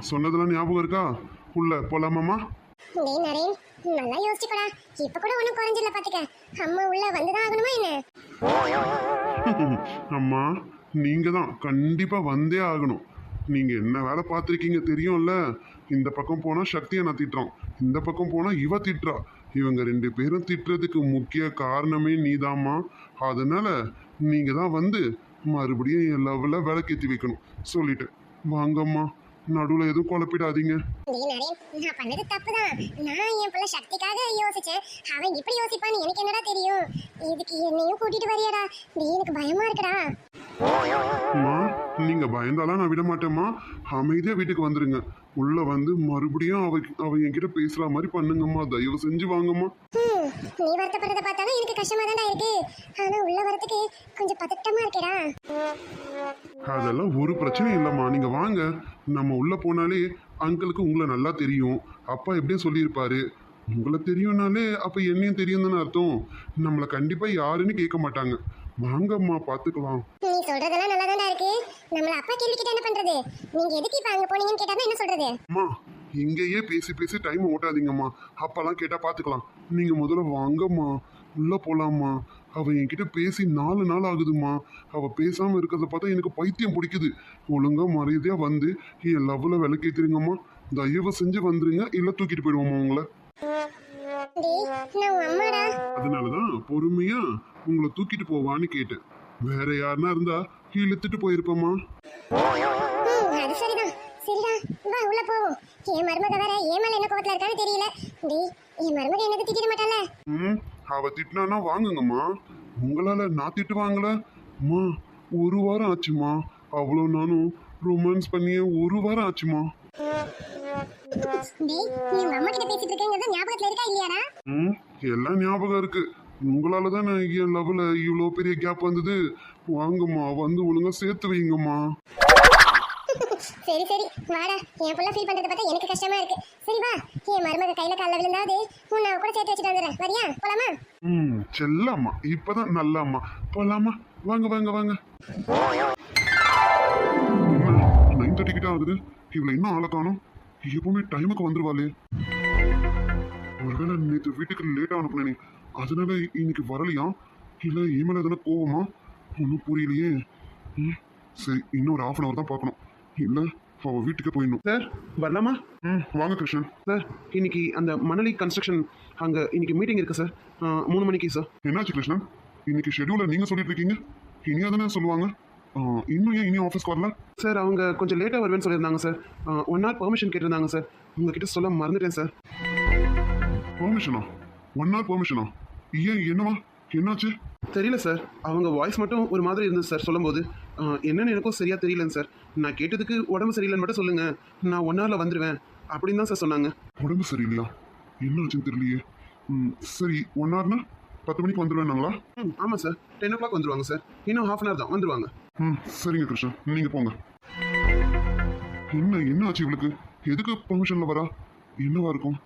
சொன்னதெல்லாம் ஞாபகம் இருக்கா? உள்ள போலாமாம்மா டேய் நரேன் நல்லா யோசிச்சுக்கடா. இப்ப கூட ஒண்ணும் குறைஞ்சில்ல பாத்துக்க. அம்மா உள்ள வந்துதான் ஆகணுமா என்ன? அம்மா நீங்க தான் கண்டிப்பா வந்தே ஆகணும். நீங்க என்ன வேலை பார்த்துருக்கீங்க தெரியும்ல? இந்த பக்கம் போனா சக்தியை நான் திட்டுறோம் இந்த பக்கம் போனா இவ திட்டுறா. இவங்க ரெண்டு பேரும் திட்டுறதுக்கு முக்கிய காரணமே நீதாம்மா. அதனால நீங்க தான் வந்து மறுபடியும் என் லெவலில் விளக்கேற்றி வைக்கணும். சொல்லிட்டேன். வாங்கம்மா. நடுவில் எதுவும் குழப்பிடாதீங்க. நான் பண்ணது தப்புதான். நான் என் பிள்ளை சக்திக்காக யோசிச்சேன். அவன் இப்படி யோசிப்பான்னு எனக்கு என்னடா தெரியும்? இதுக்கு என்னையும் கூட்டிட்டு வரியாடா. டேய் எனக்கு பயமா இருக்குடா. நீங்க பயந்தாலாம் நான் விட மாட்டேம்மா. அமைதியா வீட்டுக்கு வந்துருங்க. உள்ள வந்து மறுபடியும் அவ அவ என்கிட்ட பேசுற மாதிரி பண்ணுங்கம்மா தயவு செஞ்சு வாங்கம்மா. நீ வருத்தப்படுறத பார்த்தாலும் எனக்கு கஷ்டமா தான்டா இருக்கு. ஆனா உள்ள வரதுக்கு கொஞ்சம் பதட்டமா இருக்கேடா. அதெல்லாம் ஒரு பிரச்சனையும் இல்லைம்மா. நீங்க வாங்க. நம்ம உள்ள போனாலே அங்கிளுக்கு உங்களை நல்லா தெரியும். அப்பா எப்படியும் சொல்லியிருப்பாரு. உங்களை தெரியும்னாலே அப்ப என்னையும் தெரியும் தானே அர்த்தம். நம்மளை கண்டிப்பா யாருன்னு கேட்க மாட்டாங்க. வாங்கம்மா பார்த்துக்கலாம் நீ சொல்றதெல்லாம் நல்லா இருக்கு. நம்மள அப்பா கேள்வி கேட்டா என்ன பண்றது? நீங்க எதுக்கு இப்ப அங்க போனீங்கன்னு கேட்டா என்ன சொல்றது? அம்மா இங்கேயே பேசி பேசி டைம் ஓட்டாதீங்கம்மா. அப்பெல்லாம் கேட்டா பார்த்துக்கலாம் நீங்க முதல்ல வாங்கம்மா. உள்ள போலாம்மா. அவ என்கிட்ட பேசி நாலு நாள் ஆகுதும்மா. அவ பேசாம இருக்கிறத பார்த்தா எனக்கு பைத்தியம் பிடிக்குது. ஒழுங்கா மரியாதையா வந்து என் லவ்ல விளக்கேத்துருங்கம்மா. தயவு செஞ்சு வந்துருங்க இல்ல தூக்கிட்டு போயிடுவோம்மா உங்களை. டேய் நான் உன் அம்மாடா. அதனாலதான் பொறுமையா உங்களை தூக்கிட்டு போவான்னு கேட்டேன். வேற யாருன்னா இருந்தா இழுத்துட்டு போயிருப்பேம்மா ம், அது சரிதான். சரிடா வா உள்ள போவோம். என் மருமக வேற ஏன் மேல என்ன கோவத்துல இருக்கான்னு தெரியல. டேய் என் மருமக எனக்கு திட்டிட மாட்டாள? ம் அவ திட்டினானா வாங்குங்கம்மா. உங்களால நான் திட்டு வாங்கல அம்மா ஒரு வாரம் ஆச்சுமா. அவ்வளோ நானும் ரொமான்ஸ் பண்ணியே ஒரு வாரம் ஆச்சுமா. டேய் நீ உங்க அம்மா கிட்ட பேசிட்டு இருக்கேங்கிறது ஞாபகத்துல இருக்கா இல்லையாடா? ம் எல்லாம் ஞாபகம் இருக்கு. உங்களால தான் என் லெவலில் இவ்வளோ பெரிய கேப் வந்தது? வாங்கம்மா வந்து ஒழுங்கா சேர்த்து வைங்கம்மா. சரி சரி. வாடா என் புள்ள ஃபீல் பண்றத பார்த்தா எனக்கு கஷ்டமா இருக்கு. சரி வா. என் மருமக கையில கால்ல விழுந்தாவது உன்னை அவ கூட சேர்த்து வச்சுட்டு வந்துடுறேன். வரியா? போலாமா? ம் செல்லம்மா. இப்பதான் நல்லம்மா. போலாமா? வாங்க வாங்க வாங்க. நைன் தேர்ட்டி கிட்ட ஆகுது. இவளை இன்னும் ஆளை காணும். எப்பவுமே டைமுக்கு வந்துருவாளே. ஒருவேளை நேற்று வீட்டுக்கு லேட்டாக அனுப்புனேனே அதனால இன்னைக்கு வரலையா? இல்லை இமெயில் எதனா கோவமா? ஒன்றும் புரியலையே. ம் சரி இன்னும் ஒரு ஆஃப் அன் ஹவர் தான் பார்க்கணும். இல்லை அவள் வீட்டுக்கே போயிடணும். சார் வரலாமா? ம் வாங்க கிருஷ்ணன். சார் இன்னைக்கு அந்த மணலி கன்ஸ்ட்ரக்ஷன் அங்கே இன்னைக்கு மீட்டிங் இருக்கு சார். மூணு மணிக்கு சார். என்னாச்சு கிருஷ்ணன்? இன்னைக்கு ஷெடியூலை நீங்கள் சொல்லிட்டு இருக்கீங்க? இனியா தானே சொல்லுவாங்க? இன்னும் ஏன் இனியும் ஆஃபீஸ்க்கு வரல? சார் அவங்க கொஞ்சம் லேட்டாக வருவேன்னு சொல்லியிருந்தாங்க சார். ஒன் ஹவர் பெர்மிஷன் கேட்டிருந்தாங்க சார். உங்ககிட்ட சொல்ல மறந்துட்டேன் சார். பெர்மிஷனா ஒன் ஹவர் பெர்மிஷனா ஏன் என்னவா? என்னாச்சு? தெரியல சார். அவங்க வாய்ஸ் மட்டும் ஒரு மாதிரி இருந்தது சார் சொல்லும்போது. என்னன்னு எனக்கும் சரியாக தெரியலங்க சார். நான் கேட்டதுக்கு உடம்பு சரியில்லைன்னு மட்டும் சொல்லுங்க. நான் ஒன் ஹவரில் வந்துடுவேன் அப்படின்னு தான் சார் சொன்னாங்க. உடம்பு சரியில்லையா? என்னாச்சுன்னு தெரியலையே. சரி ஒன் ஹவர்னா பத்து மணிக்கு வந்துடுவேனாங்களா ம் ஆமாம் சார். டென் ஓ கிளாக் வந்துருவாங்க சார். இன்னும் ஹாஃப் அன் ஹவர் தான் வந்துருவாங்க. ம் சரிங்க கிருஷ்ணன் நீங்கள் போங்க. என்ன என்ன ஆச்சு இவளுக்கு? எதுக்கு ஃபங்க்ஷனில் வரா? என்னவா இருக்கும்?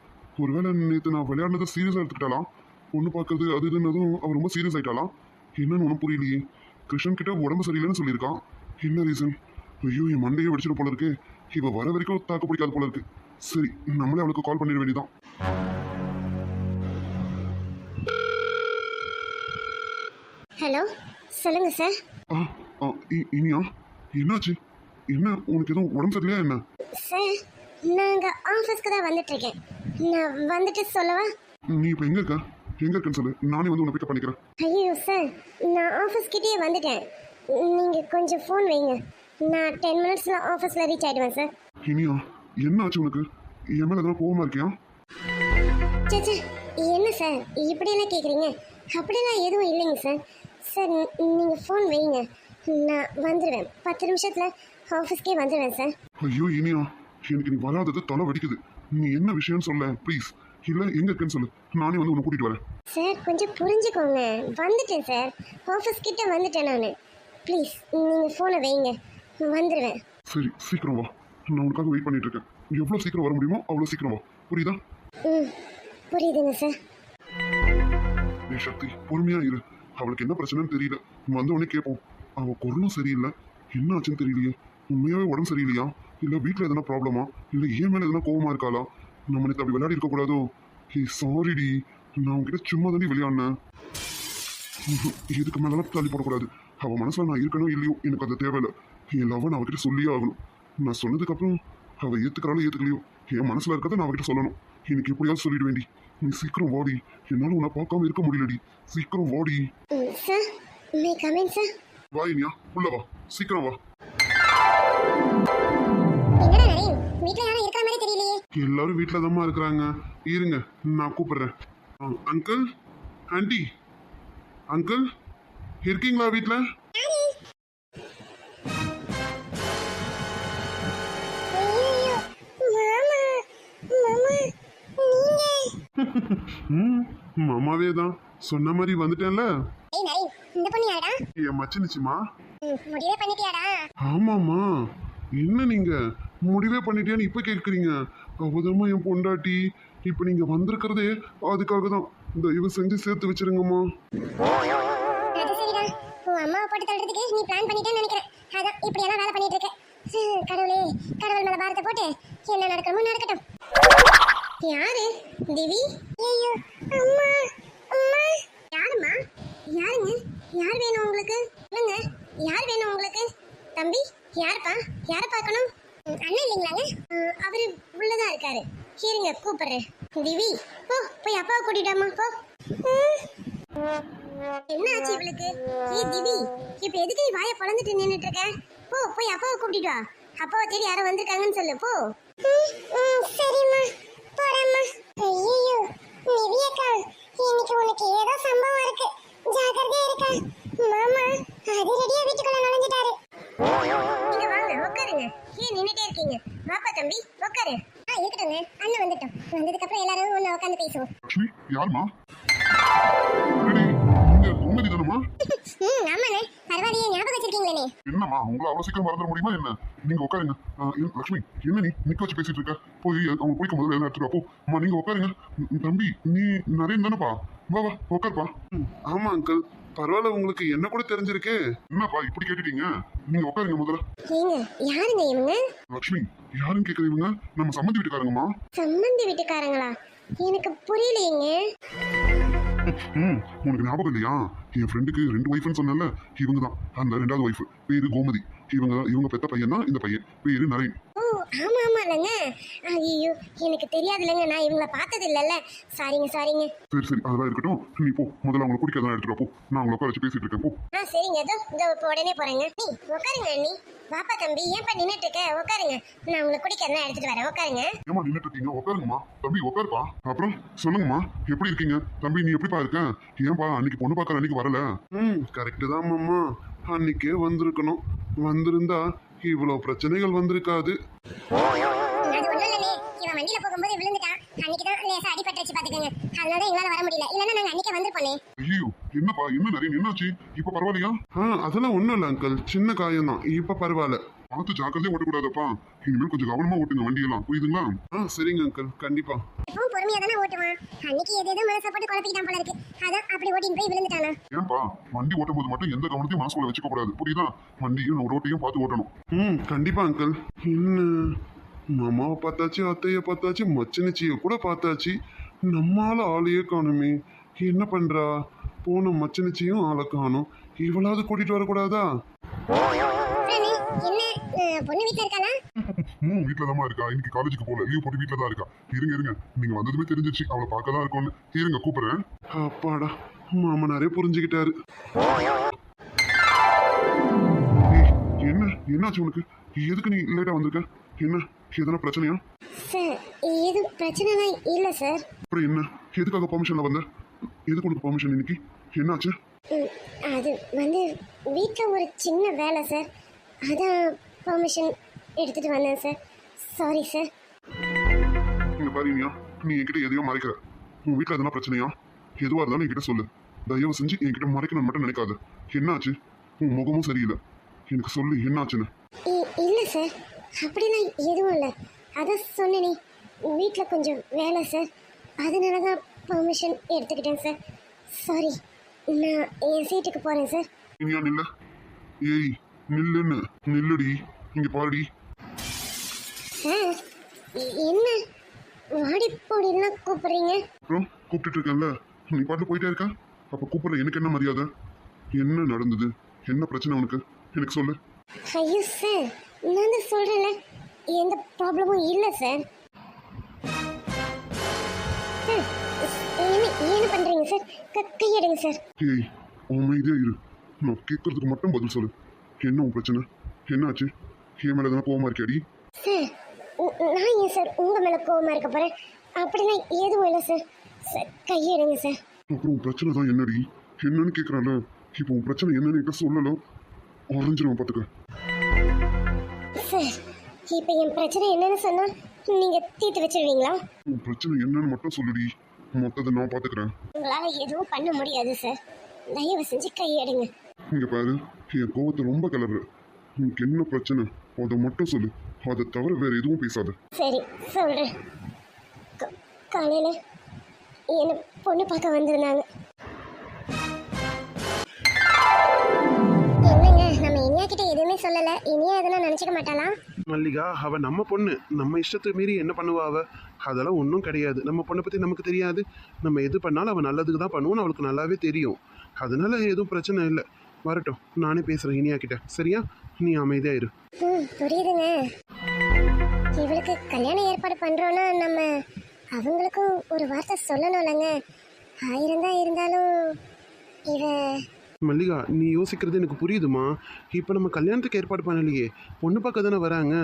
ஒருவேளை நேற்று நான் விளையாடினதை சீரியஸாக எடுத்துக்கிட்டாலாம் பொண்ணு பார்க்கறது அது இதுன்னதும் அவள் ரொம்ப சீரியஸ் ஆகிட்டாலாம் என்னன்னு ஒன்றும் புரியலையே. கிருஷ்ணன் கிட்ட உடம்பு சரியில்லைன்னு சொல்லியிருக்கான் என்ன ரீசன் ஐயோ என் மண்டையை வெடிச்சிட போல இருக்கு. இவ வர வரைக்கும் தாக்க பிடிக்காத போல இருக்கு. சரி நம்மளே அவளுக்கு கால் பண்ணிட வேண்டியதான் ஹலோ சொல்லுங்க சார் இ- இனியா? என்னாச்சு? என்ன உனக்கு எதுவும் உடம்பு சரியில்லையா என்ன? சார் நாங்க ஆஃபீஸ்க்கு தான் வந்துட்டு இருக்கேன் நான் வந்துட்டு சொல்லவா? நீ இப்போ எங்கே இருக்க? எங்கே இருக்கேன்னு சொல்லு. நானே வந்து உன்னை பிக்கப் பண்ணிக்கிறேன். ஐயோ சார் நான் ஆஃபீஸ் கிட்டேயே வந்துட்டேன். நீங்க கொஞ்சம் ஃபோன் வைங்க. நான் டென் மினிட்ஸ்ல ஆஃபீஸ்ல ரீச் ஆயிடுவேன் சார். இனியா என்ன ஆச்சு உனக்கு? என் மேலே எதனா கோவமா இருக்கியா? சேச்சே என்ன சார் இப்படியெல்லாம் கேட்குறீங்க அப்படிலாம் எதுவும் இல்லைங்க சார். சார் நீங்கள் ஃபோன் வைங்க. நான் வந்துடுவேன் பத்து நிமிஷத்தில் ஆஃபீஸ்க்கே வந்துடுவேன் சார் ஐயோ இனியா. எனக்கு நீ வராதது தலை வெடிக்குது நீ என்ன விஷயம்னு சொல்ல? ப்ளீஸ் இல்லை எங்கே இருக்கேன்னு சொல்லு. நானே வந்து உன்னை கூட்டிகிட்டு வரேன். சார் கொஞ்சம் புரிஞ்சுக்கோங்க. வந்துட்டேன் சார் ஆஃபீஸ் கிட்ட வந்துட்டேன் நான். ப்ளீஸ் நீங்கள் ஃபோனை வைங்க. வந்துடுவேன் சரி சீக்கிரம் வா. நான் உனக்காக வெயிட் பண்ணிட்டு இருக்கேன். எவ்வளோ சீக்கிரம் வர முடியுமோ அவ்வளோ சீக்கிரம் வா. புரியுதா? ம் புரியுதுங்க சார் நீ சக்தி பொறுமையா இரு. அவளுக்கு என்ன பிரச்சனைன்னு தெரியல. வந்த உடனே கேட்போம் அவ குரலும் சரியில்லை. என்ன ஆச்சுன்னு தெரியலையே. உண்மையாவே உடம்பு சரியில்லையா? இல்லை வீட்டில் எதனா ப்ராப்ளமா இல்லை ஏன் மேலே எதனா கோவமாக இருக்காளா? நம்ம நேற்று அப்படி விளையாடி இருக்கக்கூடாதோ ஹே சாரிடி. நான் உங்ககிட்ட சும்மா தாண்டி விளையாடினேன். இதுக்கு மேலெல்லாம் தள்ளி போடக்கூடாது. அவள் மனசில் நான் இருக்கணும் இல்லையோ எனக்கு அது தேவையில்லை. என் லவ் நான் அவகிட்ட சொல்லியே ஆகணும். நான் சொன்னதுக்கப்புறம் அவள் ஏற்றுக்கிறாலும் ஏற்றுக்கலையோ என் மனசில் இருக்கிறத நான் அவகிட்ட சொல்லணும். எனக்கு எப்படியாவது சொல்லிட வேண்டி. நீ சீக்கிரம் வாடி. என்னால் உன்னை பார்க்காம இருக்க முடியலடி. சீக்கிரம் வாடி. சார் மே கமிங் சார் வா இனியா உள்ள வா. சீக்கிரம் வா. எல்லாரும் வீட்டில் தாம்மா இருக்கிறாங்க. இருங்க நான் கூப்பிடுறேன். அங்கிள் ஆண்டி அங்கிள் இருக்கீங்களா வீட்டில் மாமாவே தான். சொன்ன மாதிரி வந்துட்டேன்ல. இந்த பொண்ணு யாரா என் மச்சினிச்சுமா முடிவே பண்ணிட்டியாடா? ஆமாம்மா. என்ன நீங்க? முடிவே பண்ணிட்டேன்னு இப்போ கேட்குறீங்க. அவதமா என் பொண்டாட்டி. இப்போ நீங்க வந்திருக்கிறதே அதுக்காக தான். தயவு செஞ்சு சேர்த்து வச்சிருங்கம்மா. அது சரிடா. உன் அம்மாவை போட்டு தள்ளுறதுக்கு நீ பிளான் பண்ணிட்டேன்னு நினைக்கிறேன். அதான் இப்படி எல்லாம் வேலை பண்ணிட்டு இருக்க கடவுளே. கடவுள் மேல பாரத்தை போட்டு என்ன நடக்கணுமோ நடக்கட்டும். யாரு? திவி? ஐயோ அம்மா அம்மா யாரும்மா யாருங்க யார் வேணும் உங்களுக்கு சொல்லுங்க யார் வேணும் உங்களுக்கு தம்பி யாருப்பா யாரை பார்க்கணும் ம், அண்ணன் இல்லைங்களாங்க ம், அவரு உள்ளதா இருக்காரு இருங்க கூப்பிடுறேன் திவி போ போய் அப்பாவை கூட்டிட்டாமா போ. என்ன ஆச்சு இவளுக்கு? ஏ திவி இப்ப எதுக்கு நீ வாயை பொளந்துட்டு நின்னுட்டு இருக்க? போ போய் அப்பாவை கூட்டிட்டு வா. அப்பாவை தேடி யாரோ வந்திருக்காங்கன்னு சொல்லு போ. சரிம்மா. போறேம்மா. ஐயோ நிவியக்கா இன்னைக்கு உனக்கு ஏதோ சம்பவம் இருக்கு. ஜாக்கிரதையா இருக்கா? மாமா அதிரடியா வீட்டுக்குள்ள நுழைஞ்சிட்டாரு. நீங்க வாங்க உட்காருங்க ஏன் நின்னுட்டே இருக்கீங்க? வாப்பா தம்பி உட்காரு ஆ இருக்கட்டுங்க அண்ணன் வந்துட்டோம். வந்ததுக்கு அப்புறம் எல்லாரும் ஒண்ணு உட்காந்து பேசுவோம். லட்சுமி யாருமா கோமதி தானம்மா? ம் ஆமாண்ணே வச்சிருக்கீங்களே என்னம்மா உங்களை அவ்வளோ சீக்கிரம் மறந்துட முடியுமா என்ன? நீங்க உட்காருங்க. லட்சுமி என்ன நீ? நிக்க வச்சு பேசிட்டு இருக்க. போய் அவங்க குளிக்க முதல்ல எல்லாம் எடுத்துட்டு வா, போ. அம்மா நீங்க உட்காருங்க. தம்பி நீ நரேன் தானேப்பா வா வா உட்காருப்பா. ஆமா அங்கிள் பரவாயில்ல உங்களுக்கு என்ன கூட தெரிஞ்சிருக்கே. என்னப்பா இப்படி கேட்டுட்டீங்க? நீங்க உட்காருங்க முதல்ல. யாருங்க இவங்க? லட்சுமி யாருன்னு கேக்குறீங்க நம்ம சம்மந்தி வீட்டுக்காரங்கம்மா. சம்பந்தி வீட்டுக்காரங்களா? எனக்கு புரியலையேங்க. ம் உனக்கு ஞாபகம் இல்லையா? என் ஃப்ரெண்டுக்கு ரெண்டு ஒய்ஃப்னு சொன்னல இவங்க தான். அந்த ரெண்டாவது ஒய்ஃப் பேரு கோமதி. இவங்க இவங்க பெத்த பையன் தான் இந்த பையன். பேரு நரேன். ஓ ஆமா ஆமா இல்லைங்க. ஐயோ எனக்கு தெரியாது இல்லைங்க நான் இவங்கள பார்த்தது இல்லைல்ல சாரிங்க சாரிங்க. சரி சரி அதெல்லாம் இருக்கட்டும். நீ போ. முதல்ல அவங்களை குடிக்கிறதா எடுத்துட்டு போ. நான் அவங்களை உட்கார வச்சு பேசிட்டு இருக்கேன் போ. ஆ சரிங்க. இதோ இதோ இப்போ உடனே போறேங்க. நீ உட்காருங்க அண்ணி. பாப்பா தம்பி ஏன்ப்பா நின்னுட்டு இருக்க உட்காருங்க. நான் உங்களை குடிக்கிறதா எடுத்துட்டு வரேன். உட்காருங்க. ஏமா நின்றுட்டு இருக்கீங்க உட்காருங்கம்மா. தம்பி உட்காருப்பா. அப்புறம் சொல்லுங்கம்மா எப்படி இருக்கீங்க? தம்பி நீ எப்படிப்பா இருக்க? ஏன்பா அன்னைக்கு பொண்ணு பார்க்கற அன்னைக்கு வரல? ம் கரெக்டு தான் மாமா அன்னைக்கே வந்திருக்கணும். வந்திருந்தா இவ்வளோ பிரச்சனைகள் வந்திருக்காது. அது ஒண்ணும் இல்லைண்ணே இவன் வண்டியில போகும்போது விழுந்துட்டான். அன்னைக்கு தான் லேசா அடிபட்டுச்சு பாத்துக்கோங்க. அதனால தான் எங்களால வர முடியல. இல்லைன்னா நாங்க அன்னைக்கே வந்திருப்போனே ஐயோ என்னப்பா என்ன நிறைய என்னாச்சு இப்ப பரவாயில்லையா? ஆ அதெல்லாம் ஒன்றும் இல்லை அங்கிள் சின்ன காயம் தான் இப்போ பரவாயில்ல. பார்த்து ஜாக்கிரதையா ஓட்டக்கூடாதப்பா. இனிமேல் கொஞ்சம் கவனமா ஓட்டுங்க வண்டியெல்லாம். புரியுதுங்களா? ஆ சரிங்க அங்கிள் கண்டிப்பா. எப்பவும் பொறுமையா தானே ஓட்டுவான். அன்னைக்கு எது எதோ மனசை போட்டு குழப்பிக்கிட்டான் போல இருக்கு. அதான் அப்படி ஓட்டின்னு போய் விழுந்துட்டானா. ஏன்பா வண்டி ஓட்டும் போது மட்டும் எந்த கவனத்தையும் மனசுக்குள்ள வச்சுக்க கூடாது. புரியுதா? வண்டியும் ரோட்டையும் பார்த்து ஓட்டணும். ம் கண்டிப்பா அங்கிள் என்ன? மாமாவை பார்த்தாச்சு அத்தையை பார்த்தாச்சு மச்சனிச்சியை கூட பார்த்தாச்சு. நம்மால ஆளையே காணுமே. என்ன பண்றா? போன மச்சனிச்சியும் ஆளை காணும். இவளாவது கூட்டிட்டு வரக்கூடாதா? என்ன? பொண்ணு வீட்டுல இருக்காளா? ம் வீட்டில் தான் இருக்கா. இன்னைக்கு காலேஜுக்கு போகல லீவ் போட்டு வீட்டில் தான் இருக்கா. இருங்க இருங்க. நீங்க வந்ததுமே தெரிஞ்சிருச்சு. அவளை பார்க்க தான் இருக்கோன்னு இருங்க கூப்பிடுறேன். அப்பாடா மாமனாரே புரிஞ்சுக்கிட்டாரு. என்ன? என்னாச்சு உனக்கு? எதுக்கு நீ லேட்டா வந்திருக்க? என்ன? எதனா பிரச்சனையா? சார் எது பிரச்சனைலாம் இல்ல சார். அப்புறம் என்ன? எதுக்காக பெர்மிஷன்ல வந்த? எதுக்கு உனக்கு பெர்மிஷன் இன்னைக்கு? என்னாச்சு? அது வந்து வீட்டில் ஒரு சின்ன வேலை சார். அதான் பெர்மிஷன் எடுத்துட்டு வந்தேன் சார் சாரி சார் இங்க பாரு இனியா. நீ என்கிட்ட எதையோ மறைக்கிற. உன் வீட்டில் எதனா பிரச்சனையா? எதுவாக இருந்தாலும் என்கிட்ட சொல்லு. தயவு செஞ்சு என்கிட்ட மறைக்கணும்னு மட்டும் நினைக்காத. என்னாச்சு? உன் முகமும் சரியில்லை. எனக்கு சொல்லு என்னாச்சுன்னு. இல்லை சார் அப்படிலாம் எதுவும் இல்லை. அதான் சொன்னேனே வீட்டில் கொஞ்சம் வேலை சார் அதனால தான் பெர்மிஷன் எடுத்துக்கிட்டேன் சார் சாரி நான் என் சீட்டுக்கு போகிறேன் சார் இனியா நில்ல. ஏய் நில்லுன்னு. நில்லுடி. இங்க பாருடி. என்ன? வாடி போடிலாம் கூப்பிடுறீங்க? அப்புறம் கூப்பிட்டுட்டு இருக்கேன்ல. நீ பாட்டு போயிட்டே இருக்க. அப்ப கூப்பிடுற எனக்கு என்ன மரியாதை? என்ன நடந்தது? என்ன பிரச்சனை உனக்கு? எனக்கு சொல்லு. ஐயோ சார் நான் தான் சொல்கிறேன்ல எந்த ப்ராப்ளமும் இல்லை சார். என்ன என்ன பண்ணுறீங்க சார்? கையெடுங்க சார். ஏய் அமைதியா இரு. நான் கேட்கறதுக்கு மட்டும் பதில் சொல்லு. என்ன உன் பிரச்சனை? என்ன ஆச்சு என் மேல எதனா கோவமா இருக்கியாடி? சார் நான் ஏன் சார் உங்கள் மேலே கோவமாக இருக்க போகிறேன் அப்படிலாம் எதுவும் இல்லை சார். Sir கையெடுங்க sir. அப்புறம் உன் பிரச்சனை தான் என்னடி? என்னன்னு கேட்கறான்ல இப்போ உன் பிரச்சனை என்னன்னு என்கிட்ட சொல்லல. அரைஞ்சிருவேன் பாத்துக்க. சார் இப்போ என் பிரச்சனை என்னன்னு சொன்னால் நீங்கள் தீர்த்து வச்சிருவீங்களா? உன் பிரச்சனை என்னன்னு மட்டும் சொல்லுடி. மொத்தத்தை நான் பாத்துக்கிறேன். உங்களால் எதுவும் பண்ண முடியாது சார். தயவு செஞ்சு கையெடுங்க இங்க பாரு என் கோவத்தை ரொம்ப கிளறு உனக்கு என்ன பிரச்சனை? அதை மட்டும் சொல்லு. அதை தவிர வேற எதுவும் பேசாத. சரி சொல்கிறேன் காலையில் என்னை பொண்ணு பார்க்க வந்திருந்தாங்க. என்னங்க நம்ம இனியா கிட்ட எதுவுமே சொல்லலை. இனியா எதுனா நினச்சிக்க மாட்டாளா? மல்லிகா அவ நம்ம பொண்ணு. நம்ம இஷ்டத்துக்கு மீறி என்ன பண்ணுவா அவ? அதெல்லாம் ஒன்றும் கிடையாது. நம்ம பொண்ணை பற்றி நமக்கு தெரியாது. நம்ம எது பண்ணாலும் அவள் நல்லதுக்கு தான் பண்ணுவோம்னு அவளுக்கு நல்லாவே தெரியும். அதனால எதுவும் பிரச்சனை இல்லை. வரட்டும் நானே பேசுகிறேன் இனியா கிட்ட. சரியா? நீ அமைதியாக இரு. ம் புரியுதுங்க. இவளுக்கு கல்யாணம் ஏற்பாடு பண்ணுறோன்னா நம்ம அவங்களுக்கும் ஒரு வார்த்தை சொல்லணும்லங்க. ஆயிரம் தான் இருந்தாலும் இவ மல்லிகா நீ யோசிக்கிறது எனக்கு புரியுதுமா? இப்போ நம்ம கல்யாணத்துக்கு ஏற்பாடு பண்ணலையே. பொண்ணு பார்க்க தானே வராங்க.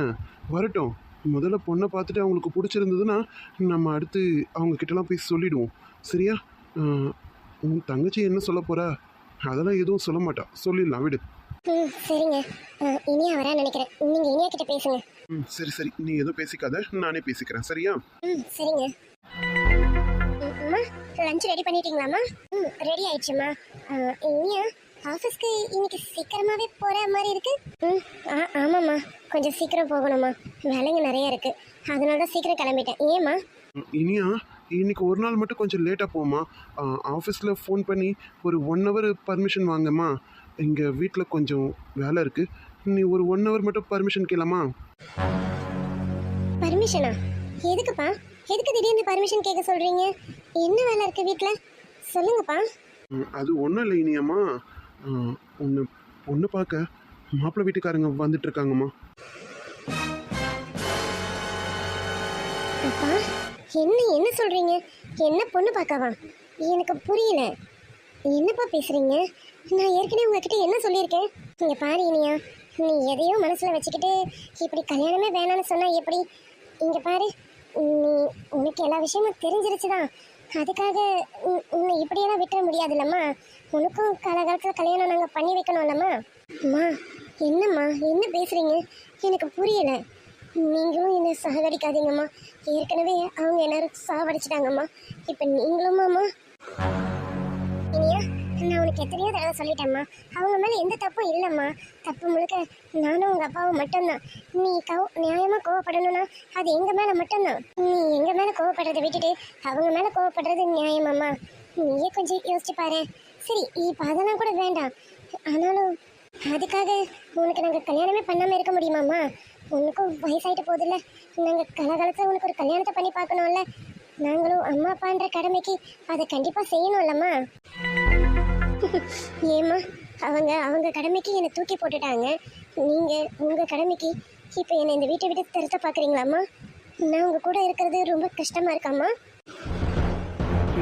வரட்டும். முதல்ல பொண்ணை பார்த்துட்டு அவங்களுக்கு பிடிச்சிருந்ததுன்னா நம்ம அடுத்து அவங்க கிட்டலாம் போய் சொல்லிடுவோம். சரியா? ஆஹ், உன் தங்கச்சி என்ன சொல்ல போறா? அதெல்லாம் எதுவும் சொல்ல மாட்டா. சொல்லிடலாம் விடு. ம் சரிங்க. இனியா வரா நினைக்கிறேன். நீங்கள் இனியா கிட்ட பேசுங்க. ம் சரி சரி. நீ எதுவும் பேசிக்காத. நானே பேசிக்கிறேன் சரியா? ம் சரிங்க. அம்மா லஞ்ச் ரெடி பண்ணிட்டீங்களாம்மா? ம் ரெடி ஆயிடுச்சுமா இனியா ஆஃபீஸ்க்கு இன்னைக்கு சீக்கிரமாகவே போகிற மாதிரி இருக்கு? ம் ஆ ஆமாம்மா. கொஞ்சம் சீக்கிரம் போகணுமா வேலைங்க நிறைய இருக்கு. அதனால தான் சீக்கிரம் கிளம்பிட்டேன். ஏம்மா? இனியா இன்னைக்கு ஒரு நாள் மட்டும் கொஞ்சம் லேட்டாக போமா ஆஃபீஸில் ஃபோன் பண்ணி ஒரு ஒன் ஹவர் பர்மிஷன் வாங்கம்மா. இங்கே வீட்டில் கொஞ்சம் வேலை இருக்குது நீ ஒரு ஒன் ஹவர் மட்டும் பர்மிஷன் கேளாமா? பர்மிஷனா எதுக்குப்பா? எதுக்கு திடீர்னு பர்மிஷன் கேட்க சொல்றீங்க? என்ன வேலை இருக்கு வீட்டில் சொல்லுங்கப்பா. அது ஒன்றும் இல்லை இனியாம்மா. ஒன்று பொண்ணு பார்க்க மாப்பிள்ளை வீட்டுக்காரங்க வந்துட்டு இருக்காங்கம்மா. அப்பா என்ன என்ன சொல்றீங்க? என்ன பொண்ணு பார்க்கவா? எனக்கு புரியல. என்னப்பா பேசுறீங்க? நான் ஏற்கனவே உங்ககிட்ட என்ன சொல்லியிருக்கேன்? இங்க பாரு இனியா நீ எதையோ மனசில் வச்சுக்கிட்டு இப்படி கல்யாணமே வேணாம்னு சொன்னால் எப்படி? இங்கே பாரு நீ உனக்கு எல்லா விஷயமும் தெரிஞ்சிருச்சுதான். அதுக்காக உன்னை இப்படியெல்லாம் விட்டுற முடியாதுல்லம்மா. உனக்கும் காலகாலத்தில் கல்யாணம் நாங்கள் பண்ணி வைக்கணும்லம்மா. அம்மா என்னம்மா என்ன பேசுகிறீங்க எனக்கு புரியலை. நீங்களும் என்னை சாகடிக்காதீங்கம்மா ஏற்கனவே அவங்க எல்லாரும் சாவடிச்சிட்டாங்கம்மா. இப்போ நீங்களும்மாம்மா நான் உனக்கு எத்தனையோ தடவை சொல்லிட்டேம்மா. அவங்க மேலே எந்த தப்பும் இல்லைம்மா. தப்பு முழுக்க நானும் உங்கள் அப்பாவும் மட்டும்தான். நீ கவு நியாயமாக கோவப்படணும்னா அது எங்கள் மேலே மட்டும்தான். நீ எங்கள் மேலே கோவப்படுறதை விட்டுட்டு அவங்க மேலே கோவப்படுறது நியாயமாம்மா. நீயே கொஞ்சம் யோசிச்சு பாரு. சரி இப்போ அதெல்லாம் கூட வேண்டாம். ஆனாலும் அதுக்காக உனக்கு நாங்கள் கல்யாணமே பண்ணாமல் இருக்க முடியுமாம்மா? உனக்கும் வயசாயிட்டு போகுதுல்ல. நாங்கள் கலகாலத்தில் உனக்கு ஒரு கல்யாணத்தை பண்ணி பார்க்கணும்ல. நாங்களும் அம்மா அப்பான்ற கடமைக்கு அதை கண்டிப்பாக செய்யணும்லம்மா. ஏம்மா அவங்க அவங்க கடமைக்கு என்னை தூக்கி போட்டுட்டாங்க. நீங்கள் உங்கள் கடமைக்கு இப்போ என்னை இந்த வீட்டை விட்டு திருத்த பார்க்குறீங்களாம்மா? நான் உங்கள் கூட இருக்கிறது ரொம்ப கஷ்டமாக இருக்காம்மா.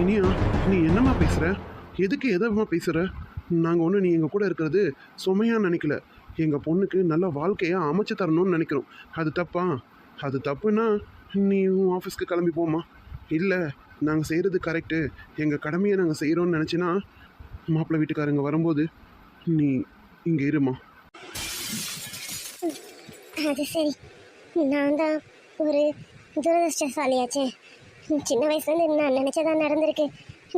இனியா நீ என்னம்மா பேசுகிற எதுக்கு எதம்மா பேசுகிற நாங்கள் ஒன்று நீ எங்கள் கூட இருக்கிறது சுமையாக நினைக்கல. எங்கள் பொண்ணுக்கு நல்ல வாழ்க்கையாக அமைச்சு தரணும்னு நினைக்கிறோம். அது தப்பா? அது தப்புன்னா நீ உன் ஆஃபீஸ்க்கு கிளம்பி போமா இல்லை நாங்கள் செய்கிறது கரெக்டு எங்கள் கடமையை நாங்கள் செய்கிறோம்னு நினச்சின்னா மாப்பிள்ளை வீட்டுக்காரங்க வரும்போது நீ இங்கே இருமா. அது சரி. நான் தான் ஒரு துரதிருஷ்டசாலியாச்சே. சின்ன வயசுலேருந்து நான் நினச்சதா நடந்திருக்கு.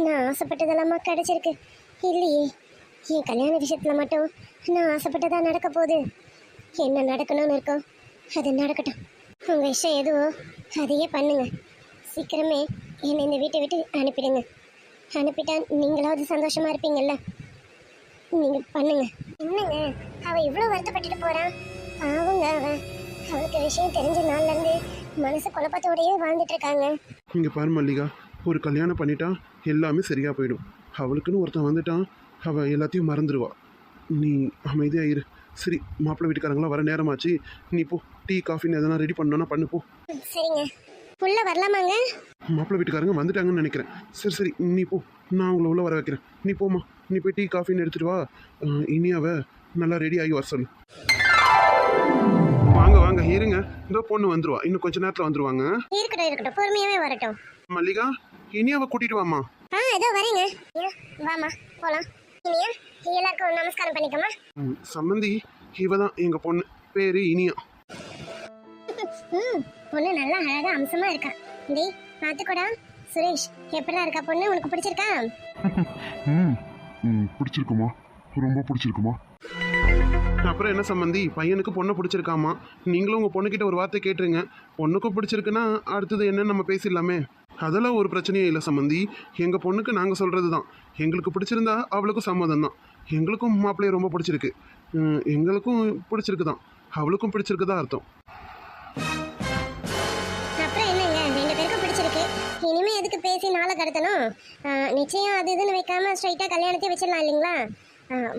நான் ஆசைப்பட்டதெல்லாமா கிடச்சிருக்கு. இல்லையே என் கல்யாண விஷயத்தில் மட்டும் நான் ஆசைப்பட்டதா நடக்க போகுது. என்ன நடக்கணும்னு இருக்கோ அது நடக்கட்டும். உங்கள் விஷயம் எதுவோ அதையே பண்ணுங்க. சீக்கிரமே என்னை இந்த வீட்டை விட்டு அனுப்பிடுங்க. அனுப்பிட்டா நீங்களாவது சந்தோஷமா இருப்பீங்கல்ல? நீங்க பண்ணுங்க. என்னங்க? அவ இவ்வளவு வருத்தப்பட்டுட்டு போறா? பாவங்க அவ. அவளுக்கு விஷயம் தெரிஞ்ச நாள்ல இருந்து மனசு குழப்பத்தோடயே வாழ்ந்துட்டு இருக்காங்க இங்கே பாரு மல்லிகா ஒரு கல்யாணம் பண்ணிட்டா எல்லாமே சரியாக போயிடும். அவளுக்குன்னு ஒருத்தன் வந்துட்டான் அவள் எல்லாத்தையும் மறந்துடுவா நீ அமைதியாக இரு. சரி மாப்பிள்ளை வீட்டுக்காரங்களாம் வர நேரமாச்சு. நீ போ டீ காஃபின்னு எதனா ரெடி பண்ணணும்னா பண்ணு போ. சரிங்க. உள்ள வரலாமாங்க? மாப்பிள்ளை வீட்டுக்காரங்க வந்துட்டாங்கன்னு நினைக்கிறேன். சரி சரி நீ போ. நான் உங்களை உள்ள வர வைக்கிறேன். நீ போம்மா. நீ போய் டீ காஃபின்னு எடுத்துட்டு வா. இனியாவை நல்லா ரெடி ஆகி வர சொல்லு. வாங்க வாங்க இருங்க. இந்த பொண்ணு வந்துருவா. இன்னும் கொஞ்ச நேரத்தில் வந்துருவாங்க. இருக்கட்டும் இருக்கட்டும். பொறுமையாவே வரட்டும். மல்லிகா இனியாவை கூட்டிட்டு வாமா ஆ ஏதோ வரேங்க. வாம்மா போலாம். இனியா எல்லாருக்கும் நமஸ்காரம் பண்ணிக்கோமா சம்மந்தி இவ தான் எங்கள் பொண்ணு. பேர் இனியா. ம் பொண்ணு நல்லா அழகா அம்சமா இருக்கா. டேய் பாத்துக்கோடா சுரேஷ் எப்படிடா இருக்கா பொண்ணு? உனக்கு பிடிச்சிருக்கா? ம் ம் பிடிச்சிருக்குமா? ரொம்ப பிடிச்சிருக்குமா? அப்புறம் என்ன சம்மந்தி பையனுக்கு பொண்ணை பிடிச்சிருக்காமா? நீங்களும் உங்கள் பொண்ணுக்கிட்ட ஒரு வார்த்தை கேட்டுருங்க. பொண்ணுக்கும் பிடிச்சிருக்குன்னா அடுத்தது என்னன்னு நம்ம பேசிடலாமே. அதெல்லாம் ஒரு பிரச்சனையே இல்லை சம்மந்தி எங்கள் பொண்ணுக்கு நாங்கள் சொல்கிறது தான் எங்களுக்கு பிடிச்சிருந்தா அவளுக்கும் சம்மதம் தான் எங்களுக்கும் மாப்பிள்ளைய ரொம்ப பிடிச்சிருக்கு. எங்களுக்கும் பிடிச்சிருக்கு தான் அவளுக்கும் பிடிச்சிருக்கு தான் அர்த்தம்? எதுக்கு பேசி நாளை கடத்தணும். நிச்சயம் அது இதுன்னு வைக்காமல் ஸ்ட்ரைட்டாக கல்யாணத்தை வச்சிடலாம் இல்லைங்களா?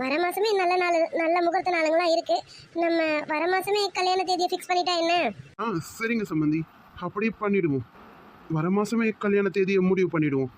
வர மாசமே நல்ல நாள் நல்ல முகூர்த்த நாளுங்களா இருக்கு. நம்ம வர மாசமே கல்யாண தேதியை ஃபிக்ஸ் பண்ணிட்டா என்ன? ஆ சரிங்க சம்பந்தி. அப்படியே பண்ணிடுவோம். வர மாதமே கல்யாண தேதியை முடிவு பண்ணிடுவோம்.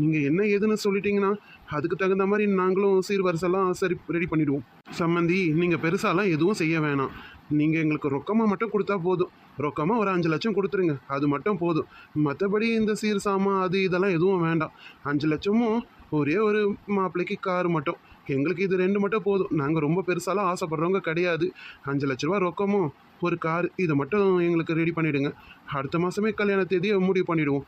நீங்கள் என்ன ஏதுன்னு சொல்லிட்டீங்கன்னா அதுக்கு தகுந்த மாதிரி நாங்களும் சீர்வரிசெல்லாம் சரி ரெடி பண்ணிவிடுவோம் சம்மந்தி நீங்கள் பெருசாலாம் எதுவும் செய்ய வேணாம். நீங்கள் எங்களுக்கு ரொக்கமாக மட்டும் கொடுத்தா போதும். ரொக்கமாக ஒரு அஞ்சு லட்சம் கொடுத்துருங்க. அது மட்டும் போதும். மற்றபடி இந்த சீர் சாமான் அது இதெல்லாம் எதுவும் வேண்டாம். அஞ்சு லட்சமும் ஒரே ஒரு மாப்பிள்ளைக்கு கார் மட்டும். எங்களுக்கு இது ரெண்டு மட்டும் போதும். நாங்கள் ரொம்ப பெருசாலாம் ஆசைப்படுறவங்க கிடையாது. அஞ்சு லட்ச ரூபா ரொக்கமும் ஒரு கார் இதை மட்டும் எங்களுக்கு ரெடி பண்ணிவிடுங்க அடுத்த மாதமே கல்யாண தேதியை முடிவு பண்ணிவிடுவோம்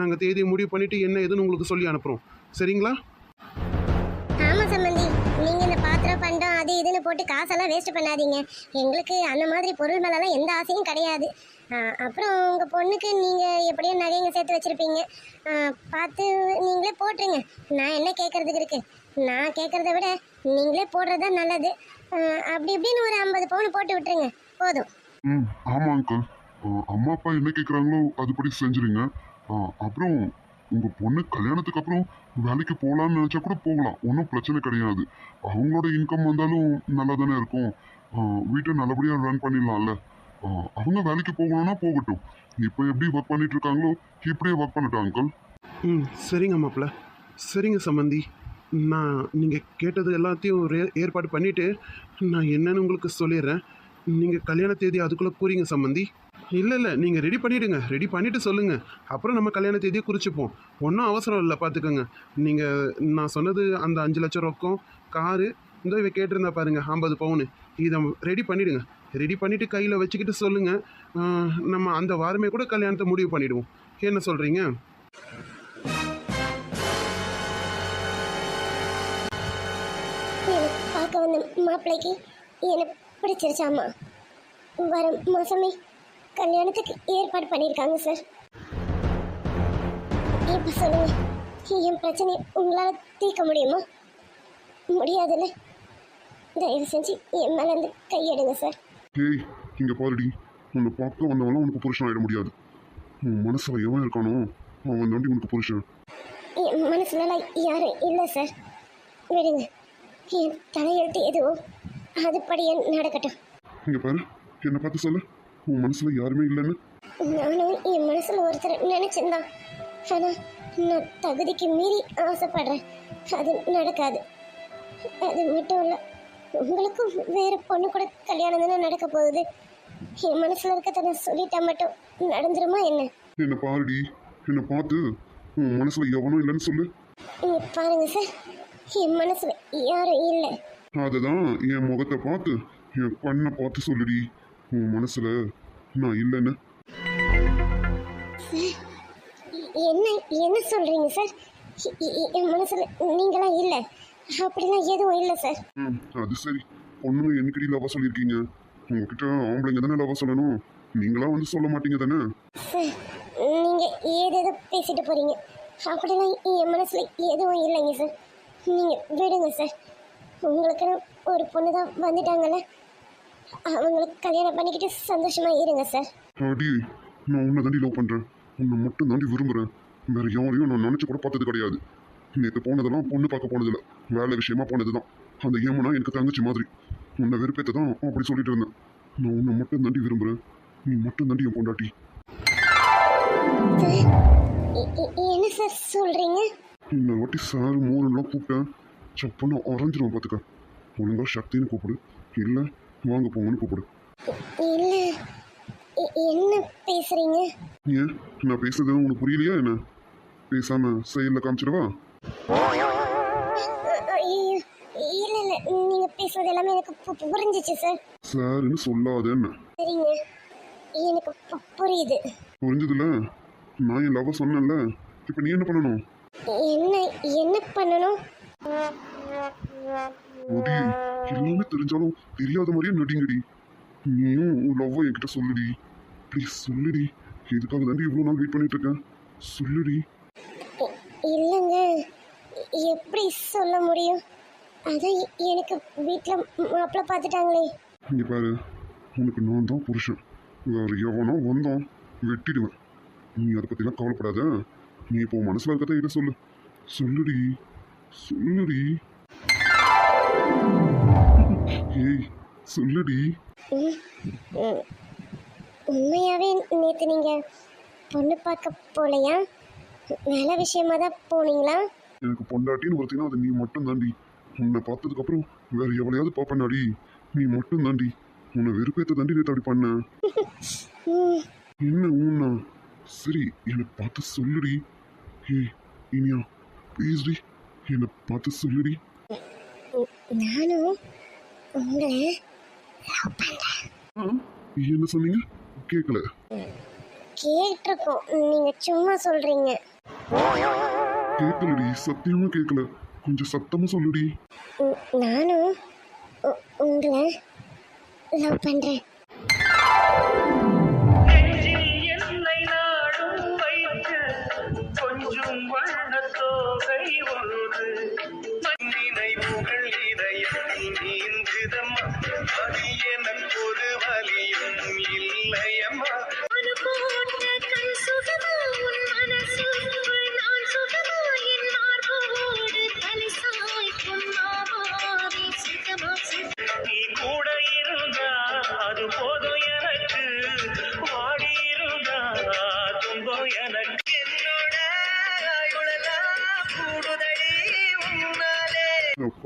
நாங்கள் தேதியை முடிவு பண்ணிவிட்டு என்ன ஏதுன்னு உங்களுக்கு சொல்லி அனுப்புகிறோம் சரிங்களா? போட்டு காசெல்லாம் வேஸ்ட் பண்ணாதீங்க. எங்களுக்கு அந்த மாதிரி பொருள் மேலெல்லாம் எந்த ஆசையும் கிடையாது. அப்புறம் உங்கள் பொண்ணுக்கு நீங்கள் எப்படியோ நகைங்க சேர்த்து வச்சுருப்பீங்க. பார்த்து நீங்களே போட்டுருங்க. நான் என்ன கேட்கறதுக்கு இருக்கு? நான் கேட்குறத விட நீங்களே போடுறது தான் நல்லது. அப்படி இப்படின்னு ஒரு ஐம்பது பவுன் போட்டு விட்டுருங்க. போதும். ம் ஆமாம் அங்கிள் அம்மா அப்பா என்ன கேட்குறாங்களோ அதுபடி செஞ்சுருங்க. ஆ, அப்புறம் உங்கள் பொண்ணு கல்யாணத்துக்கு அப்புறம் வேலைக்கு போகலான்னு நினச்சா கூட போகலாம். ஒன்றும் பிரச்சனை கிடையாது. அவங்களோட இன்கம் வந்தாலும் நல்லா தானே இருக்கும் வீட்டை நல்லபடியாக ரன் பண்ணிடலாம்ல. அவங்க வேலைக்கு போகணும்னா போகட்டும். இப்போ எப்படி ஒர்க் பண்ணிட்டு இருக்காங்களோ இப்படியே ஒர்க் பண்ணட்டும் அங்கிள் ம் சரிங்க மாப்பிள்ள. சரிங்க சம்மந்தி நான் நீங்கள் கேட்டது எல்லாத்தையும் ரே ஏற்பாடு பண்ணிவிட்டு நான் என்னென்னு உங்களுக்கு சொல்லிடுறேன். நீங்கள் கல்யாண தேதி அதுக்குள்ளே கூறிங்க சம்மந்தி இல்லை இல்லை நீங்கள் ரெடி பண்ணிவிடுங்க ரெடி பண்ணிவிட்டு சொல்லுங்கள் அப்புறம் நம்ம கல்யாண தேதியை குறிச்சிப்போம். ஒன்றும் அவசரம் இல்லை பார்த்துக்கோங்க நீங்கள் நான் சொன்னது அந்த அஞ்சு லட்சம் ரொக்கம் காரு இந்த இவ கேட்டிருந்தா பாருங்கள் ஐம்பது பவுனு. இதை ரெடி பண்ணிவிடுங்க ரெடி பண்ணிவிட்டு கையில் வச்சுக்கிட்டு சொல்லுங்கள் நம்ம அந்த வாரமே கூட கல்யாணத்தை முடிவு பண்ணிவிடுவோம் என்ன சொல்கிறீங்க பார்க்க வந்த மாப்பிள்ளைக்கு எனக்கு பிடிச்சிருச்சாமா? வர மாதமே கல்யாணத்துக்கு ஏற்பாடு பண்ணியிருக்காங்க சார் இப்போ சொல்லுங்க என் பிரச்சனை உங்களால் தீர்க்க முடியுமா? முடியாதுல்ல. தயவு செஞ்சு என் மேல இருந்து கையெடுங்க சார் ஏய் இங்கே பாருடி. உன்னை பார்க்க வந்தவங்களாம் உனக்கு புருஷன் ஆகிட முடியாது. உன் மனசில் எவன் இருக்கானோ அவன் தாண்டி உனக்கு புருஷன். என் மனசுலலாம் யாரும் இல்லை சார் விடுங்க. என் தலையெழுத்து எதுவோ அதுபடியே நடக்கட்டும். இங்கே பாரு. என்னை பார்த்து சொல்லு. உன் மனசில் யாருமே இல்லைன்னு? நானும் என் மனசுல ஒருத்தர் நினைச்சிருந்தான் ஆனா நான் தகுதிக்கு மீறி ஆசைப்படுறேன். அது நடக்காது. அது மட்டும் இல்ல உங்களுக்கும் வேற பொண்ணு கூட கல்யாணம் தானே நடக்க போகுது. என் மனசுல இருக்கிறத நான் சொல்லிட்டா மட்டும் நடந்துருமா என்ன? என்னை பாருடி என்னை பார்த்து உன் மனசில் எவனும் இல்லைன்னு சொல்லு. இங்க பாருங்க சார் என் மனசுல யாரும் இல்லை. அதுதான் என் முகத்தை பார்த்து என் கண்ணை பார்த்து சொல்லுடி. உன் மனசில் நான் இல்லைன்னு? என்ன என்ன சொல்றீங்க சார்? என் மனசுல நீங்களாம் இல்லை. அப்படிலாம் எதுவும் இல்லை சார். ம் அது சரி. பொண்ணுங்க என்னைக்கடி லவ் சொல்லியிருக்கீங்க? உங்ககிட்ட ஆம்பளைங்க தானே லவ் சொல்லணும்? நீங்களா வந்து சொல்ல மாட்டீங்க தானே? நீங்க ஏதேதோ பேசிட்டு போறீங்க. அப்படிலாம் என் மனசுல எதுவும் இல்லைங்க சார். நீங்க விடுங்க சார். உங்களுக்குன்னு ஒரு பொண்ணு தான் வந்துட்டாங்கல்ல. அவங்களுக்கு கல்யாணம் பண்ணிக்கிட்டு சந்தோஷமா இருங்க சார் அடி நான் உன்னை தாண்டி லவ் பண்ணுறேன் உன்னை மட்டும் தாண்டி விரும்புகிறேன் வேற யாரையும் நான் நினச்சி கூட பார்த்தது கிடையாது. நேற்று போனதெல்லாம் பொண்ணு பார்க்க போனதில்ல. வேலை விஷயமா போனது தான் அந்த ஏமனா எனக்கு தங்கச்சி மாதிரி. உன்னை வெறுப்பேற்ற தான் அப்படி சொல்லிட்டு இருந்தேன். நான் உன்னை மட்டும் தாண்டி விரும்புகிறேன் நீ மட்டும் தாண்டி என் பொண்டாட்டி. என்ன சார் சொல்றீங்க? இன்னொரு வாட்டி சார் மோரெல்லாம் கூப்பிட்டேன். சப்புன்னு அரைஞ்சிரும் பார்த்துக்க ஒழுங்கா சக்தின்னு கூப்பிடு. இல்லை வாங்க போங்கன்னு கூப்பிடு இல்ல என்ன? பேசுறீங்க? ஏன் நான் பேசுறது உனக்கு புரியலையா என்ன? பேசாம செயலில் காமிச்சிடவா? இல்ல இல்ல நீங்க பேசுறது எல்லாமே எனக்கு புரிஞ்சிச்சு சார் சார்ன்னு சொல்லாதேன்னு சரிங்க. எனக்கு புரியுது. புரிஞ்சதுல? நான் என் லவ் சொன்னேன்ல. இப்போ நீ என்ன பண்ணணும்? என்ன என்ன பண்ணணும்? ஒடி எல்லாமே தெரிஞ்சாலும் தெரியாத மாதிரியே நடிங்கடி. நீயும் உன் லவ்வை என்கிட்ட சொல்லுடி. ப்ளீஸ் சொல்லுடி. இதுக்காக தாண்டி இவ்வளோ நாள் வெயிட் பண்ணிட்டு இருக்கேன்? சொல்லுடி. இல்லைங்க. எப்படி சொல்ல முடியும்? அதான் எனக்கு வீட்டில் மாப்பிள்ளை பார்த்துட்டாங்களே. இங்கே பாரு. உனக்கு நான் தான் புருஷன். வேற எவனோ வந்தோம் வெட்டிடுவேன். நீ அதை பற்றிலாம் கவலைப்படாத. நீ இப்போ மனசில் இருக்கதை இதை சொல்லு. சொல்லுடி. சொல்லுடி. ஏய் சொல்லுடி. உண்மையாவே நேற்று நீங்கள் பொண்ணு பார்க்க போகலையா வேலை விஷயமா தான் போனீங்களா? எனக்கு பொண்டாட்டின்னு ஒருத்தினா அது நீ மட்டும் தாண்டி உன்னை பார்த்ததுக்கப்புறம் வேற எவளையாவது பார்ப்பேனாடி. நீ மட்டும் தாண்டி உன்னை வெறுப்பேத்த தாண்டி நேற்று அப்படி பண்ண என்ன ஊன்னா? சரி என்னை பார்த்து சொல்லுடி. ஏய் இனியா ப்ளீஸ்டி என்னை பார்த்து சொல்லுடி. நானும் உங்களை ஆ என்ன சொன்னீங்க? கேட்கல கேட்டிருக்கோம். நீங்கள் சும்மா சொல்கிறீங்க கேட்கலடி சத்தியமா கேட்கல கொஞ்சம் சத்தமா சொல்லுடி. நானும் உங்களை லவ் பண்ணுறேன்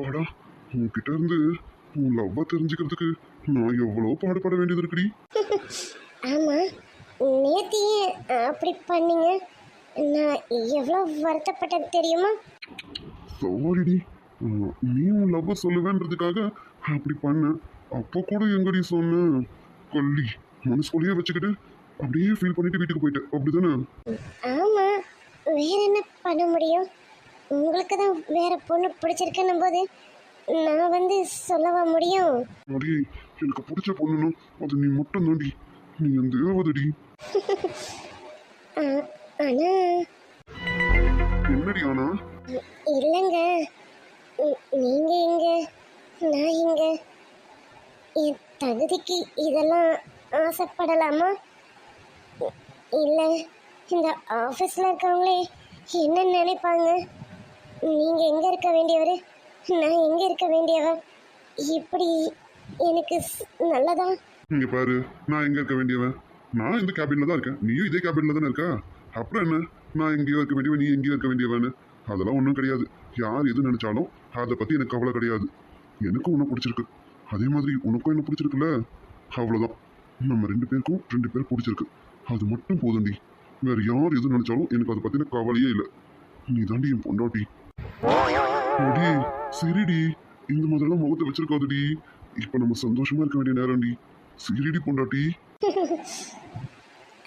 அப்பாடா உன்கிட்ட இருந்து உன் லவ்வை தெரிஞ்சுக்கிறதுக்கு நான் எவ்வளோ பாடுபட வேண்டியது இருக்குடி. ஆமாம் ஏன் அப்படி பண்ணீங்க. நான் எவ்வளோ வருத்தப்பட்டது தெரியுமா? சாரிடி நீ உன் லவ்வை சொல்லுவேன்றதுக்காக அப்படி பண்ணேன் அப்போ கூட எங்கடி சொன்ன? கொல்லி மனசுக்குள்ளேயே வச்சுக்கிட்டு அப்படியே ஃபீல் பண்ணிட்டு வீட்டுக்கு போயிட்டேன் அப்படிதானே? ஆமாம் வேற என்ன பண்ண முடியும்? உங்களுக்கு தான் வேற பொண்ணு பிடிச்சிருக்குன்னும் போது நான் வந்து சொல்லவா முடியும்? அடி எனக்கு பிடிச்ச பொண்ணுன்னா அது நீ மட்டும் தாண்டி நீ என் தேவதடி ஆ- ஆனா என்னடி ஆனா இல்லைங்க. நீ- நீங்க இங்க நான் இங்க. என் தகுதிக்கு இதெல்லாம் ஆசைப்படலாமா? இ- இல்லை இந்த ஆஃபீஸில் இருக்கவங்களே என்ன நினைப்பாங்க? நீங்கள் எங்கே இருக்க வேண்டியவர்? நான் எங்கே இருக்க வேண்டியவ? இப்படி எனக்கு நல்லதா? இங்க பாரு நான் எங்க இருக்க வேண்டியவன்? நான் இந்த கேபின்ல தான் இருக்கேன். நீயும் இதே கேபின்ல தானே இருக்க? அப்புறம் என்ன? நான் எங்கேயோ இருக்க வேண்டியவன் நீ எங்கேயோ இருக்க வேண்டியவன்? அதெல்லாம் ஒன்றும் கிடையாது. யார் எது நினைச்சாலும் அதை பத்தி எனக்கு கவலை கிடையாது. எனக்கும் ஒன்று பிடிச்சிருக்கு. அதே மாதிரி உனக்கும் என்ன பிடிச்சிருக்குல்ல? அவ்வளோதான் நம்ம ரெண்டு பேருக்கும் ரெண்டு பேரும் பிடிச்சிருக்கு. அது மட்டும் போதும்டி வேறு யார் எது நினைச்சாலும் எனக்கு அதை பற்றின கவலையே இல்லை. நீ தாண்டி என் பொண்டாட்டி. அடி சரிடி. இந்த மாதிரிலாம் முகத்தை வச்சிருக்காதுடி. இப்போ நம்ம சந்தோஷமா இருக்க வேண்டிய நேரம்டி. சரிடி பொண்டாட்டி.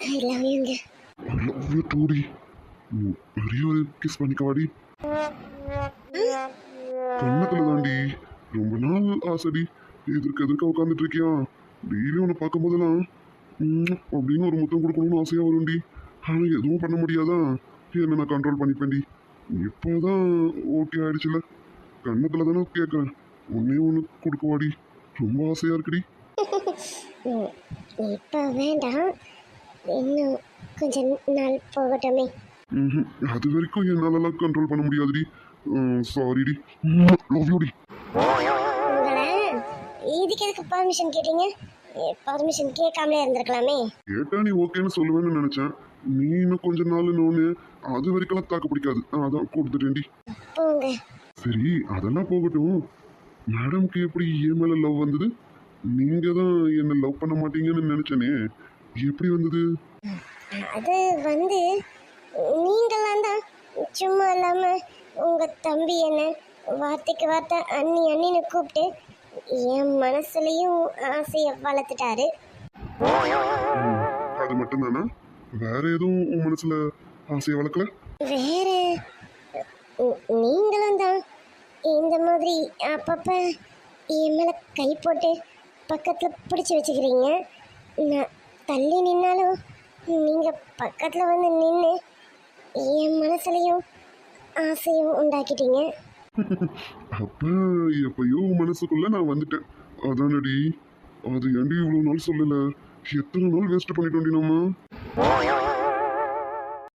ஐ லவ் யூங்க ஐ லவ் யூ டூடி ஒரே ஒரு கிஸ் பண்ணிக்கவாடி. கண்ணத்துல தாண்டி ரொம்ப நாள் ஆசைடி. எதிர்க்க எதிர்க்க உட்காந்துட்டு இருக்கியா டெய்லி உன்னை பார்க்கும் போதெல்லாம் அப்படின்னு ஒரு முத்தம் கொடுக்கணும்னு ஆசையா வரும்டி. ஆனா எதுவும் பண்ண முடியாதா? என்ன நான் கண்ட்ரோல் பண்ணிப்பேன்டி. இப்போதான் ஓகே ஆயிடுச்சுல. கண்ணத்துல தானே கேட்குறேன் ஒன்னே ஒன்று கொடுக்கவாடி. ரொம்ப ஆசையா இருக்குடி. ம், இப்போ வேண்டாம். இன்னும் கொஞ்சம் நாள் போகட்டுமே. ம்ஹும். அது வரைக்கும் என்னாலலாம் கண்ட்ரோல் பண்ண முடியாதுடி. சாரிடி லவ் யூடி இதுக்கு எதுக்கு பர்மிஷன் கேட்டீங்க? பர்மிஷன் கேட்காமலே இருந்திருக்கலாமே. கேட்டா நீ ஓகேன்னு சொல்லுவேன்னு நினைச்சேன். நீ இன்னும் கொஞ்ச நாள் ஒன்று அது வரைக்கும் தாக்கு பிடிக்காது. அதான் கொடுத்துட்டேன்டி. சரி அதெல்லாம் போகட்டும். மேடம்க்கு எப்படி என் மேல லவ் வந்தது? நீங்க தான் என்ன லவ் பண்ண மாட்டீங்கன்னு நினைச்சனே. எப்படி வந்தது? அது வந்து நீங்களாம் தான் சும்மா இல்லாம உங்க தம்பி என்ன வார்த்தைக்கு வார்த்தை அண்ணி அண்ணின்னு கூப்பிட்டு என் மனசுலயும் ஆசையை வளர்த்துட்டாரு. அது மட்டும் தானா வேற எதுவும் உன் மனசுல ஆசையை வளர்க்கல? வேற நீங்களும் தான். இந்த மாதிரி அப்பப்ப என் மேல கை போட்டு பக்கத்துல பிடிச்சி வச்சுக்கிறீங்க. நான் தள்ளி நின்னாலும் நீங்க பக்கத்துல வந்து நின்று என் மனசுலயும் ஆசையும் உண்டாக்கிட்டீங்க. அப்ப எப்பயோ மனசுக்குள்ள நான் வந்துட்டேன். அதானடி. அது ஏன்டி இவ்வளவு நாள் சொல்லல? எத்தனை நாள் வேஸ்ட் பண்ணிட்டோண்டி நம்ம?